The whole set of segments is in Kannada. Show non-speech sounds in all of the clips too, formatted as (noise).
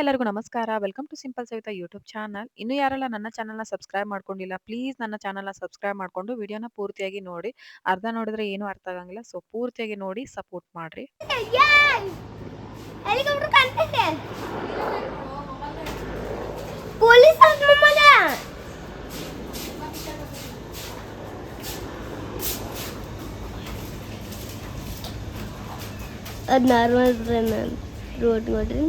ಎಲ್ಲರಿಗೂ ನಮಸ್ಕಾರ. Welcome to simple Savita YouTube channel. ಇನ್ನು ಯಾರೆಲ್ಲ ನನ್ನ ಚಾನಲ್‌ನ ಸಬ್ಸ್ಕ್ರೈಬ್ ಮಾಡ್ಕೊಂಡಿಲ್ಲ, ಪ್ಲೀಸ್ ನನ್ನ ಚಾನಲ್‌ನ ಸಬ್ಸ್ಕ್ರೈಬ್ ಮಾಡ್ಕೊಂಡು ವಿಡಿಯೋನ ಪೂರ್ತಿಯಾಗಿ ನೋಡಿ. ಅರ್ಧ ನೋಡಿದ್ರೆ ಏನೂ ಅರ್ಥ ಆಗಂಗಿಲ್ಲ. ಸೊ ಪೂರ್ತಿಯಾಗಿ ನೋಡಿ ಸಪೋರ್ಟ್ ಮಾಡ್ರಿ. ಅದು ನಾರ್ಮಲ್ ರೋಡ್ ನೋಡ್ರಿ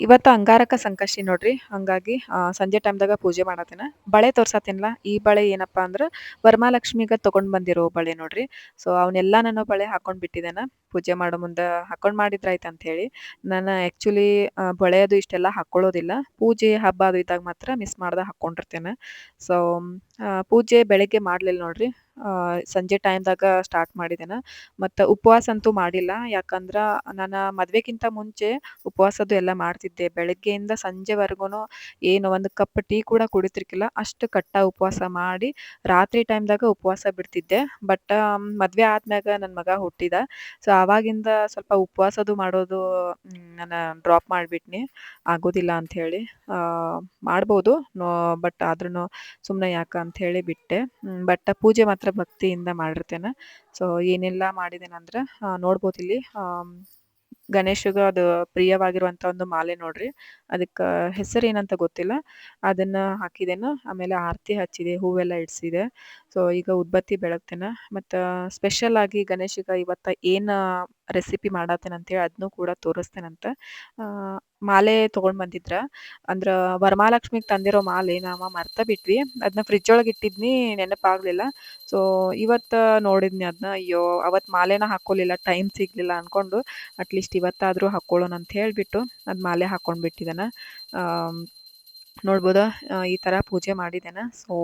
ಇವತ್ತು ಅಂಗಾರಕ ಸಂಕಷ್ಟಿ ನೋಡ್ರಿ. ಹಂಗಾಗಿ ಸಂಜೆ ಟೈಮ್‌ದಾಗ ಪೂಜೆ ಮಾಡತ್ತೇನೆ ಬಳೆ ತೋರ್ಸತ್ತೇನಲ್ಲ, ಈ ಬಳೆ ಏನಪ್ಪಾ ಅಂದ್ರೆ ವರಮಹಾಲಕ್ಷ್ಮಿಗ ತಗೊಂಡ್ ಬಂದಿರೋ ಬಳೆ ನೋಡ್ರಿ. ಸೊ ಅವನ್ನೆಲ್ಲ ನಾನು ಬಳೆ ಹಾಕೊಂಡ್ ಬಿಟ್ಟಿದ್ದೇನೆ ಪೂಜೆ ಮಾಡೋ ಮುಂದ ಹಾಕೊಂಡ್ ಮಾಡಿದ್ರಾಯ್ತು ಅಂತ ಹೇಳಿ. ನಾನು ಬಳೆ ಅದು ಇಷ್ಟೆಲ್ಲ ಹಾಕೊಳ್ಳೋದಿಲ್ಲ. ಪೂಜೆ, ಹಬ್ಬ ಅದು ಇದ್ದಾಗ ಮಾತ್ರ ಮಿಸ್ ಮಾಡ್ದ ಹಾಕೊಂಡಿರ್ತೇನೆ. ಸೊ ಪೂಜೆ ಬೆಳಗ್ಗೆ ಮಾಡ್ಲಿಲ್ಲ ನೋಡ್ರಿ. ಸಂಜೆ ಟೈಮ್‌ದಾಗ ಸ್ಟಾರ್ಟ್ ಮಾಡಿದೇನ. ಮತ್ತು ಉಪವಾಸ ಅಂತೂ ಮಾಡಿಲ್ಲ. ಯಾಕಂದ್ರೆ ನಾನು ಮದುವೆಗಿಂತ ಮುಂಚೆ ಉಪವಾಸದ್ದು ಎಲ್ಲ ಮಾಡ್ತಿದ್ದೆ. ಬೆಳಗ್ಗೆಯಿಂದ ಸಂಜೆವರೆಗೂ ಏನು ಒಂದು ಕಪ್ ಟೀ ಕೂಡ ಕುಡಿತಿರ್ಕಿಲ್ಲ. ಅಷ್ಟು ಕಟ್ಟ ಉಪವಾಸ ಮಾಡಿ ರಾತ್ರಿ ಟೈಮ್‌ದಾಗ ಉಪವಾಸ ಬಿಡ್ತಿದ್ದೆ. ಬಟ್ ಮದ್ವೆ ಆದ್ಮ್ಯಾಗ ನನ್ನ ಮಗ ಹುಟ್ಟಿದ. ಸೊ ಆವಾಗಿಂದ ಸ್ವಲ್ಪ ಉಪವಾಸದು ಮಾಡೋದು ನಾನು ಡ್ರಾಪ್ ಮಾಡಿಬಿಟ್ನಿ ಆಗೋದಿಲ್ಲ ಅಂತ ಹೇಳಿ. ಮಾಡ್ಬೋದು. ನೋ, ಬಟ್ ಆದ್ರೂ ಸುಮ್ಮನೆ ಯಾಕ ಅಂತ ಹೇಳಿ ಬಿಟ್ಟೆ. ಬಟ್ ಪೂಜೆ ಮಾತ್ರ ಭಕ್ತಿಯಿಂದ ಮಾಡಿರ್ತೇನೆ. ಸೊ ಏನೆಲ್ಲ ಮಾಡಿದ್ದೇನೆ ನೋಡ್ಬೋದು ಇಲ್ಲಿ ಗಣೇಶಗ ಅದು ಪ್ರಿಯವಾಗಿರುವಂತ ಒಂದು ಮಾಲೆ ನೋಡ್ರಿ. ಅದಕ್ಕ ಹೆಸರು ಏನಂತ ಗೊತ್ತಿಲ್ಲ. ಅದನ್ನ ಹಾಕಿದೇನ. ಆಮೇಲೆ ಆರತಿ ಹಚ್ಚಿದೆ, ಹೂವೆಲ್ಲ ಇಡ್ಸಿದೆ. ಸೊ ಈಗ ಉದ್ಬತ್ತಿ ಬೆಳಗ್ತೇನೆ, ಮತ್ತು ಸ್ಪೆಷಲ್ ಆಗಿ ಗಣೇಶಗ ಇವತ್ತು ಏನ್ ರೆಸಿಪಿ ಮಾಡತ್ತೇನಂತೇಳಿ ಅಂತೇಳಿ ಅದ್ನು ಕೂಡ ತೋರಿಸ್ತೇನಂತ. ಮಾಲೆ ತಗೊಂಡ್ ಬಂದಿದ್ರ. ಅಂದ್ರ ವರಮಹಾಲಕ್ಷ್ಮಿಗೆ ತಂದಿರೋ ಮಾಲೆ ನಾವು ಮರ್ತ ಬಿಟ್ವಿ. ಅದನ್ನ ಫ್ರಿಜ್ ಒಳಗ್ ಇಟ್ಟಿದ್ನಿ ನೆನಪಾಗಲಿಲ್ಲ ಸೊ ಇವತ್ತು ನೋಡಿದ್ನಿ ಅದನ್ನ ಅಯ್ಯೋ! ಅವತ್ತು ಮಾಲೆನ ಹಾಕ್ಕೊಲಿಲ್ಲ. ಟೈಮ್ ಸಿಗ್ಲಿಲ್ಲ ಅನ್ಕೊಂಡು ಅಟ್‌ಲೀಸ್ಟ್ ಇವತ್ತಾದರೂ ಹಾಕ್ಕೊಳ್ಳೋಣ ಅಂತ ಹೇಳಿಬಿಟ್ಟು ಅದು ಮಾಲೆ ಹಾಕೊಂಡ್ ಬಿಟ್ಟಿದ್ದೇನ. ನೋಡ್ಬೋದಾ ಈ ತರ ಪೂಜೆ ಮಾಡಿದೇನ. ಸೊ,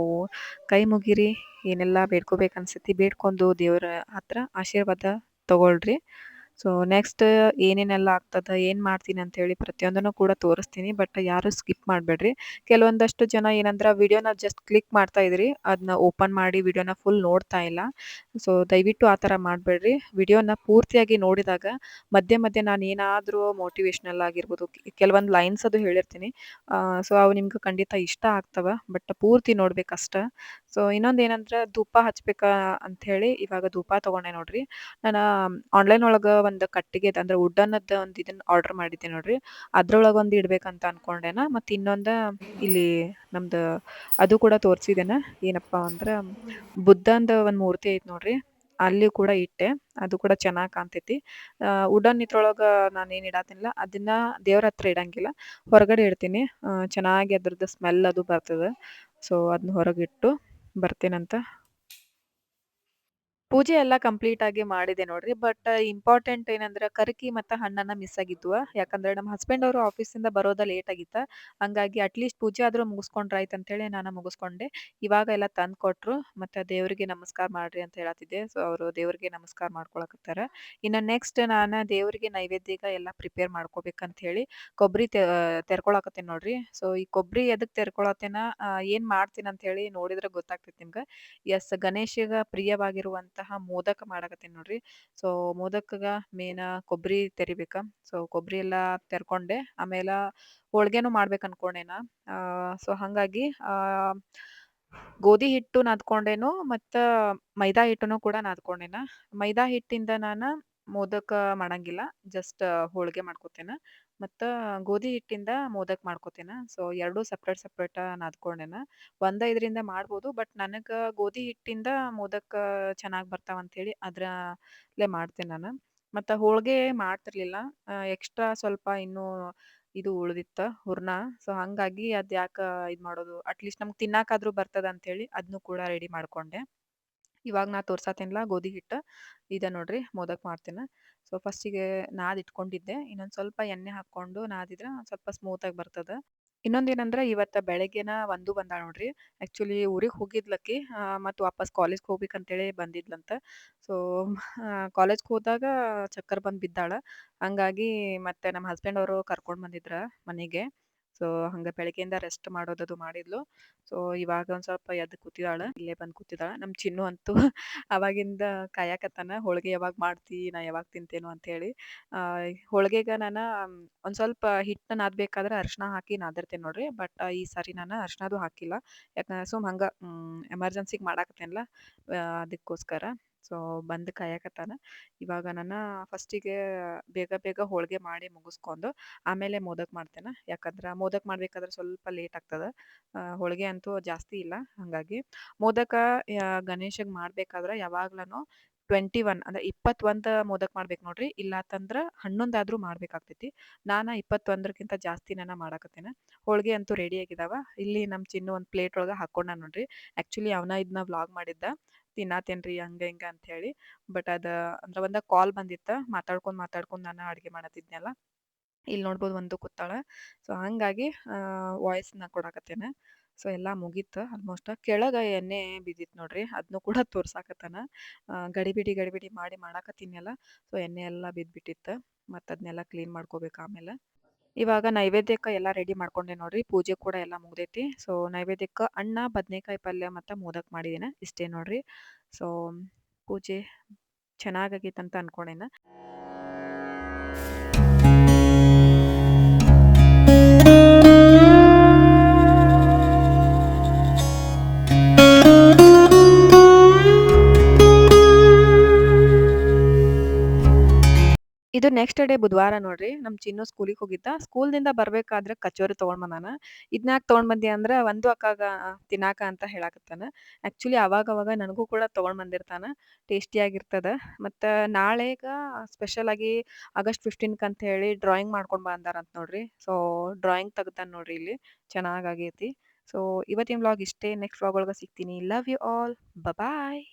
ಕೈ ಮುಗಿರಿ. ಏನೆಲ್ಲ ಬೇಡ್ಕೋಬೇಕು ಅನ್ಸತಿ ಬೇಡ್ಕೊಂಡು ದೇವರ ಹತ್ರ ಆಶೀರ್ವಾದ ತಗೊಳ್ರಿ. ಸೊ ನೆಕ್ಸ್ಟ್ ಏನೇನೆಲ್ಲ ಆಗ್ತದೆ ಏನು ಮಾಡ್ತೀನಿ ಅಂತ ಹೇಳಿ ಪ್ರತಿಯೊಂದನ್ನು ಕೂಡ ತೋರಿಸ್ತೀನಿ. ಬಟ್ ಯಾರು ಸ್ಕಿಪ್ ಮಾಡಬೇಡ್ರಿ ಕೆಲವೊಂದಷ್ಟು ಜನ ಏನಂದ್ರೆ ವಿಡಿಯೋನ ಜಸ್ಟ್ ಕ್ಲಿಕ್ ಮಾಡ್ತಾ ಇದ್ರಿ. ಅದನ್ನ ಓಪನ್ ಮಾಡಿ ವಿಡಿಯೋನ ಫುಲ್ ನೋಡ್ತಾ ಇಲ್ಲ. ಸೊ ದಯವಿಟ್ಟು ಆ ಥರ ಮಾಡಬೇಡ್ರಿ ವಿಡಿಯೋನ ಪೂರ್ತಿಯಾಗಿ ನೋಡಿದಾಗ ಮಧ್ಯೆ ಮಧ್ಯೆ ನಾನು ಏನಾದ್ರೂ ಮೋಟಿವೇಶನಲ್ ಆಗಿರ್ಬೋದು, ಕೆಲವೊಂದು ಲೈನ್ಸ್ ಅದು ಹೇಳಿರ್ತೀನಿ. ಸೊ ಅವು ನಿಮ್ಗೆ ಖಂಡಿತ ಇಷ್ಟ ಆಗ್ತವ. ಬಟ್ ಪೂರ್ತಿ ನೋಡ್ಬೇಕಷ್ಟ. ಸೊ ಇನ್ನೊಂದು ಏನಂದ್ರೆ ಧೂಪ ಹಚ್ಬೇಕಾ ಅಂತ ಹೇಳಿ ಇವಾಗ ಧೂಪ ತಗೊಂಡೆ ನೋಡ್ರಿ. ನಾನು ಆನ್ಲೈನ್ ಒಳಗ ಕಟ್ಟಿಗೆ ಅದ ಅಂದ್ರೆ ವುಡನ್‌ದ್ ಒಂದು ಇದನ್ನ ಆರ್ಡರ್ ಮಾಡಿದ್ದೆ ನೋಡ್ರಿ. ಅದ್ರೊಳಗೆ ಒಂದು ಇಡ್ಬೇಕಂತ ಅನ್ಕೊಂಡೆನ. ಮತ್ತ್ ಇನ್ನೊಂದು ಇಲ್ಲಿ ನಮ್ದು ಅದು ಕೂಡ ತೋರ್ಸಿದೇನ. ಏನಪ್ಪಾ ಅಂದ್ರೆ ಬುದ್ಧಂದ ಒಂದು ಮೂರ್ತಿ ಐತ್ ನೋಡ್ರಿ. ಅಲ್ಲಿ ಕೂಡ ಇಟ್ಟೆ. ಅದು ಕೂಡ ಚೆನ್ನಾಗಿ ಕಾಣ್ತೈತಿ. ಉಡನ್ ಇದ್ರೊಳಗೆ ನಾನು ಏನು ಇಡಾತಿನ್ಲ ಅದನ್ನ ದೇವ್ರ ಹತ್ರ ಇಡಂಗಿಲ್ಲ. ಹೊರಗಡೆ ಇಡ್ತೀನಿ. ಚೆನ್ನಾಗಿ ಅದ್ರದ್ದು ಸ್ಮೆಲ್ ಅದು ಬರ್ತದ. ಸೊ ಅದನ್ನ ಹೊರಗಿಟ್ಟು ಬರ್ತೇನಂತ. ಪೂಜೆ ಎಲ್ಲ ಕಂಪ್ಲೀಟ್ ಆಗಿ ಮಾಡಿದೆ ನೋಡ್ರಿ. ಬಟ್ ಇಂಪಾರ್ಟೆಂಟ್ ಏನಂದ್ರೆ ಕರ್ಕಿ ಮತ್ತೆ ಹಣ್ಣನ್ನ ಮಿಸ್ ಆಗಿದ್ವ. ಯಾಕಂದ್ರೆ ನಮ್ಮ ಹಸ್ಬೆಂಡ್ ಆಫೀಸ್ ಆಫೀಸಿಂದ ಬರೋದ ಲೇಟ್ ಆಗಿತ್ತ. ಹಂಗಾಗಿ ಅಟ್‌ಲೀಸ್ಟ್ ಪೂಜೆ ಆದ್ರೂ ಮುಗಿಸ್ಕೊಂಡ್ರಾಯ್ತ್ ಅಂತೇಳಿ ನಾನು ಮುಗಿಸ್ಕೊಂಡೆ. ಇವಾಗ ಎಲ್ಲ ತಂದು ಕೊಟ್ರು. ಮತ್ತೆ ದೇವರಿಗೆ ನಮಸ್ಕಾರ ಮಾಡ್ರಿ ಅಂತ ಹೇಳತ್ತಿದ್ದೆ. ಸೊ ಅವರು ದೇವರಿಗೆ ನಮಸ್ಕಾರ ಮಾಡ್ಕೊಳಕತ್ತಾರ. ಇನ್ನು ನೆಕ್ಸ್ಟ್ ನಾನು ದೇವರಿಗೆ ನೈವೇದ್ಯಗ ಎಲ್ಲ ಪ್ರಿಪೇರ್ ಮಾಡ್ಕೋಬೇಕಂತ ಹೇಳಿ ಕೊಬ್ಬರಿ ತೆರ್ಕೊಳಕತ್ತೇನ್ ನೋಡ್ರಿ. ಸೊ ಈ ಕೊಬ್ಬರಿ ಎದಕ್ಕೆ ತೆರ್ಕೊಳತ್ತೇನ, ಏನು ಮಾಡ್ತೀನ್ ಅಂತ ಹೇಳಿ ನೋಡಿದ್ರೆ ಗೊತ್ತಾಗ್ತೈತಿ ನಿಮ್ಗೆ ಎಸ್ ಗಣೇಶಗ ಪ್ರಿಯವಾಗಿರುವಂತಹ ಮೋದಕ ಮಾಡಕತ್ತೀನಿ ನೋಡ್ರಿ. ಸೊ ಮೋದಕಗ ಮೇನ್ ಕೊಬ್ಬರಿ ತೆರಿಬೇಕ. ಸೊ ಕೊಬ್ಬರಿ ಎಲ್ಲ ತೆರ್ಕೊಂಡೆ. ಆಮೇಲೆ ಹೋಳ್ಗೆನೂ ಮಾಡ್ಬೇಕು ಅನ್ಕೊಂಡೇನ. ಸೊ ಹಂಗಾಗಿ ಗೋಧಿ ಹಿಟ್ಟು ನಾದ್ಕೊಂಡೇನು ಮತ್ತ ಮೈದಾ ಹಿಟ್ಟನ್ನು ಕೂಡ ನಾದ್ಕೊಂಡೇನ. ಮೈದಾ ಹಿಟ್ಟಿಂದ ನಾನು ಮೋದಕ ಮಾಡಂಗಿಲ್ಲ. ಜಸ್ಟ್ ಹೋಳಿಗೆ ಮಾಡ್ಕೋತೇನ. ಮತ್ತ ಗೋಧಿ ಹಿಟ್ಟಿಂದ ಮೋದಕ್ ಮಾಡ್ಕೊತೇನ ಸೊ ಎರಡೂ ಸಪ್ರೇಟ್ ಸಪ್ರೇಟ ನಾದ್ಕೊಂಡೇನ. ಒಂದ ಇದರಿಂದ ಮಾಡ್ಬೋದು. ಬಟ್ ನನಗೆ ಗೋಧಿ ಹಿಟ್ಟಿಂದ ಮೋದಕ ಚೆನ್ನಾಗಿ ಬರ್ತಾವ ಅಂತ ಹೇಳಿ ಅದ್ರಲ್ಲೇ ನಾನು ಮತ್ತು ಹೋಳಿಗೆ ಮಾಡ್ತಿರ್ಲಿಲ್ಲ. ಎಕ್ಸ್ಟ್ರಾ ಸ್ವಲ್ಪ ಇನ್ನೂ ಇದು ಉಳಿದಿತ್ತು ಹೂರ್ಣ. ಸೊ ಹಂಗಾಗಿ ಅದು ಯಾಕ ಇದು ಮಾಡೋದು, ಅಟ್‌ಲೀಸ್ಟ್ ನಮ್ಗೆ ಬರ್ತದ ಅಂತ ಹೇಳಿ ಅದ್ನು ಕೂಡ ರೆಡಿ ಮಾಡ್ಕೊಂಡೆ. ಇವಾಗ ನಾ ತೋರ್ಸಾತೇನ್ಲಾ ಗೋಧಿ ಹಿಟ್ಟು ಇದೆ ನೋಡ್ರಿ ಮೋದಕ್ ಮಾಡ್ತೇನ. ಸೊ ಫಸ್ಟಿಗೆ ನಾದ್ ಇಟ್ಕೊಂಡಿದ್ದೆ. ಇನ್ನೊಂದ್ ಸ್ವಲ್ಪ ಎಣ್ಣೆ ಹಾಕೊಂಡು ನಾದಿದ್ರೆ ಸ್ವಲ್ಪ ಸ್ಮೂತ್ ಆಗಿ ಬರ್ತದ. ಇನ್ನೊಂದೇನಂದ್ರ ಇವತ್ತ ಬೆಳಗ್ಗೆನ ಒಂದು ಬಂದ ನೋಡ್ರಿ. ಆ್ಯಕ್ಚುಲಿ ಊರಿಗೆ ಹೋಗಿದ್ಲಕಿ. ಮತ್ತು ವಾಪಸ್ ಕಾಲೇಜ್ಗೆ ಹೋಗ್ಬೇಕಂತೇಳಿ ಬಂದಿದ್ಲಂತ. ಸೊ ಕಾಲೇಜ್‌ಗ್ ಹೋದಾಗ ಚಕ್ಕರ್ ಬಂದ್ ಬಿದ್ದಾಳ. ಹಂಗಾಗಿ ಮತ್ತೆ ನಮ್ಮ ಹಸ್ಬೆಂಡ್ ಅವರು ಕರ್ಕೊಂಡ್ ಬಂದಿದ್ರ ಮನೆಗೆ. ಸೊ, ಹಂಗ ಬೆಳಗ್ಗೆಯಿಂದ ರೆಸ್ಟ್ ಮಾಡೋದದು ಮಾಡಿದ್ಲು. ಸೊ, ಇವಾಗ ಒಂದ್ ಸ್ವಲ್ಪ ಎದ್ದು ಕೂತಿದಾಳ. ಇಲ್ಲೇ ಬಂದ್ ಕೂತಿದಾಳ. ನಮ್ ಚಿನ್ನು ಅಂತೂ (laughs) ಅವಾಗಿಂದ ಕಾಯಕತ್ತಾನ ಹೋಳಿಗೆ ಯಾವಾಗ ಮಾಡ್ತಿ? ನಾ ಯಾವಾಗ ತಿಂತೇನೋ ಅಂತ ಹೇಳಿ. ಆ, ಹೋಳಿಗೆಗ ನಾನ, ಒಂದ್ ಸ್ವಲ್ಪ ಹಿಟ್ಟ ನಾದ್ಬೇಕಾದ್ರೆ ಅರ್ಶನ ಹಾಕಿ ನಾದಿರ್ತೇನೆ ನೋಡ್ರಿ. ಬಟ್, ಈ ಸಾರಿ ನಾನ ಅರ್ಶನದು ಹಾಕಿಲ್ಲ. ಯಾಕಂದ್ರೆ ಸುಮ್ ಹಂಗ ಎಮರ್ಜೆನ್ಸಿಗೆ ಮಾಡಾಕತ್ತೇನಲ್ಲ ಮಾಡಾಕತ್ತೇನ್ಲಾ ಅದಕ್ಕೋಸ್ಕರ. ಸೊ, ಬಂದು ಕಾಯಕತ್ತಾನ. ಇವಾಗ ನಾನ ಫಸ್ಟಿಗೆ ಬೇಗ ಬೇಗ ಹೋಳಿಗೆ ಮಾಡಿ ಮುಗಿಸ್ಕೊಂಡು ಆಮೇಲೆ ಮೋದಕ್ ಮಾಡ್ತೇನ. ಯಾಕಂದ್ರೆ ಮೋದಕ್ ಮಾಡ್ಬೇಕಾದ್ರೆ ಸ್ವಲ್ಪ ಲೇಟ್ ಆಗ್ತದ. ಹೋಳಿಗೆ ಅಂತೂ ಜಾಸ್ತಿ ಇಲ್ಲ ಹಂಗಾಗಿ. ಮೋದಕ ಗಣೇಶಗೆ ಮಾಡ್ಬೇಕಾದ್ರೆ ಮಾಡ್ಬೇಕಾದ್ರ ಯಾವಾಗ್ಲೂನು 21 ಅಂದ್ರೆ 21 ಮೋದಕ್ ಮಾಡ್ಬೇಕು ನೋಡ್ರಿ. ಇಲ್ಲಾತಂದ್ರ ಹನ್ನೊಂದಾದ್ರೂ ಮಾಡ್ಬೇಕಾಗ್ತೈತಿ. ನಾನ 21ಕ್ಕಿಂತ ಜಾಸ್ತಿನನ ಮಾಡಾಕತ್ತೇನ. ಹೋಳಿಗೆ ಅಂತೂ ರೆಡಿ ಆಗಿದಾವ. ಇಲ್ಲಿ ನಮ್ ಚಿನ್ನು ಒಂದ್ ಪ್ಲೇಟ್ ಒಳಗ ಹಾಕೊಂಡ ನೋಡ್ರಿ. ಆ್ಯಕ್ಚುಲಿ ಅವನ ಇದನ್ನ ವ್ಲಾಗ್ ಮಾಡಿದ್ದ. ತಿನ್ನಾತೇನ್ರಿ ಹಂಗ ಹಿಂಗ ಅಂತ ಹೇಳಿ. ಬಟ್ ಅದ ಅಂದ್ರೆ ಒಂದ ಕಾಲ್ ಬಂದಿತ್ತ. ಮಾತಾಡ್ಕೊಂಡ್ ಮಾತಾಡ್ಕೊಂಡ್ ನಾನು ಅಡ್ಗೆ ಮಾಡತ್ತಿದ್ನಲ್ಲ ಇಲ್ಲಿ ನೋಡ್ಬೋದು ಒಂದು ಕೂತಾಳ. ಸೊ ಹಂಗಾಗಿ ವಾಯ್ಸ್ ವಾಯ್ಸ್‌ನ ಕೊಡಾಕತ್ತೇನ. ಸೊ ಎಲ್ಲ ಮುಗೀತು ಆಲ್ಮೋಸ್ಟ್. ಕೆಳಗೆ ಎಣ್ಣೆ ಬಿದ್ದಿತ್ತು ನೋಡ್ರಿ. ಅದನ್ನು ಕೂಡ ತೋರ್ಸಾಕತ್ತಾನ. ಗಡಿಬಿಡಿ ಗಡಿಬಿಡಿ ಮಾಡಿ ಮಾಡಾಕತ್ತೀನಲ್ಲ. ಸೊ ಎಣ್ಣೆ ಎಲ್ಲಾ ಬಿದ್ದುಬಿಟ್ಟಿತ್ತು ಮತ್ತು ಅದನ್ನೆಲ್ಲ ಕ್ಲೀನ್ ಮಾಡ್ಕೋಬೇಕು ಆಮೇಲೆ. ಇವಾಗ ನೈವೇದ್ಯಕ್ಕೆ ಎಲ್ಲ ರೆಡಿ ಮಾಡ್ಕೊಂಡೆ ನೋಡ್ರಿ. ಪೂಜೆ ಕೂಡ ಎಲ್ಲ ಮುಗ್ದೈತಿ. ಸೊ ನೈವೇದ್ಯಕ್ಕ ಅಣ್ಣ ಬದ್ನೆಕಾಯಿ ಪಲ್ಯ ಮತ್ತೆ ಮೋದಕ್ ಮಾಡಿದೇನ. ಇಷ್ಟೇ ನೋಡ್ರಿ. ಸೊ ಪೂಜೆ ಚೆನ್ನಾಗಾಗೈತಂತ ಅನ್ಕೊಂಡೇನ. ಇದು ನೆಕ್ಸ್ಟ್ ಡೇ ಬುಧವಾರ ನೋಡ್ರಿ. ನಮ್ ಚಿನ್ನು ಸ್ಕೂಲಿಗೆ ಹೋಗಿದ್ದ. ಸ್ಕೂಲ್‌ದಿಂದ ಬರ್ಬೇಕಾದ್ರೆ ಕಚೋರಿ ತಗೊಂಡ್ ಬಂದಾನ. ಇದ್ನಾಕ್ ತಗೊಂಡ್ ಬಂದಿ ಅಂದ್ರ ಒಂದು ಅಕ್ಕಾಗ ತಿನ್ನಾಕ ಅಂತ ಹೇಳಾಕತ್ತಾನ. ಆಕ್ಚುಲಿ ಅವಾಗ ನನಗೂ ಕೂಡ ತಗೊಂಡ್ ಬಂದಿರ್ತಾನ. ಟೇಸ್ಟಿಯಾಗಿರ್ತದ. ಮತ್ತ ನಾಳೆಗ ಸ್ಪೆಷಲ್ ಆಗಿ ಆಗಸ್ಟ್ 15ಕ್ ಅಂತ ಹೇಳಿ ಡ್ರಾಯಿಂಗ್ ಮಾಡ್ಕೊಂಡ್ ಬಂದಾರ ಅಂತ ನೋಡ್ರಿ. ಸೊ ಡ್ರಾಯಿಂಗ್ ತೆಗ್ದಾನ ನೋಡ್ರಿ ಇಲ್ಲಿ. ಚೆನ್ನಾಗಿ ಆಗೈತಿ. ಸೊ ಇವತ್ತಿನ ವ್ಲಾಗ್ ಇಷ್ಟೇ. ನೆಕ್ಸ್ಟ್ ವ್ಲಾಗ್ ಒಳಗ ಸಿಗ್ತೀನಿ. Love you all. ಬಾಯ್.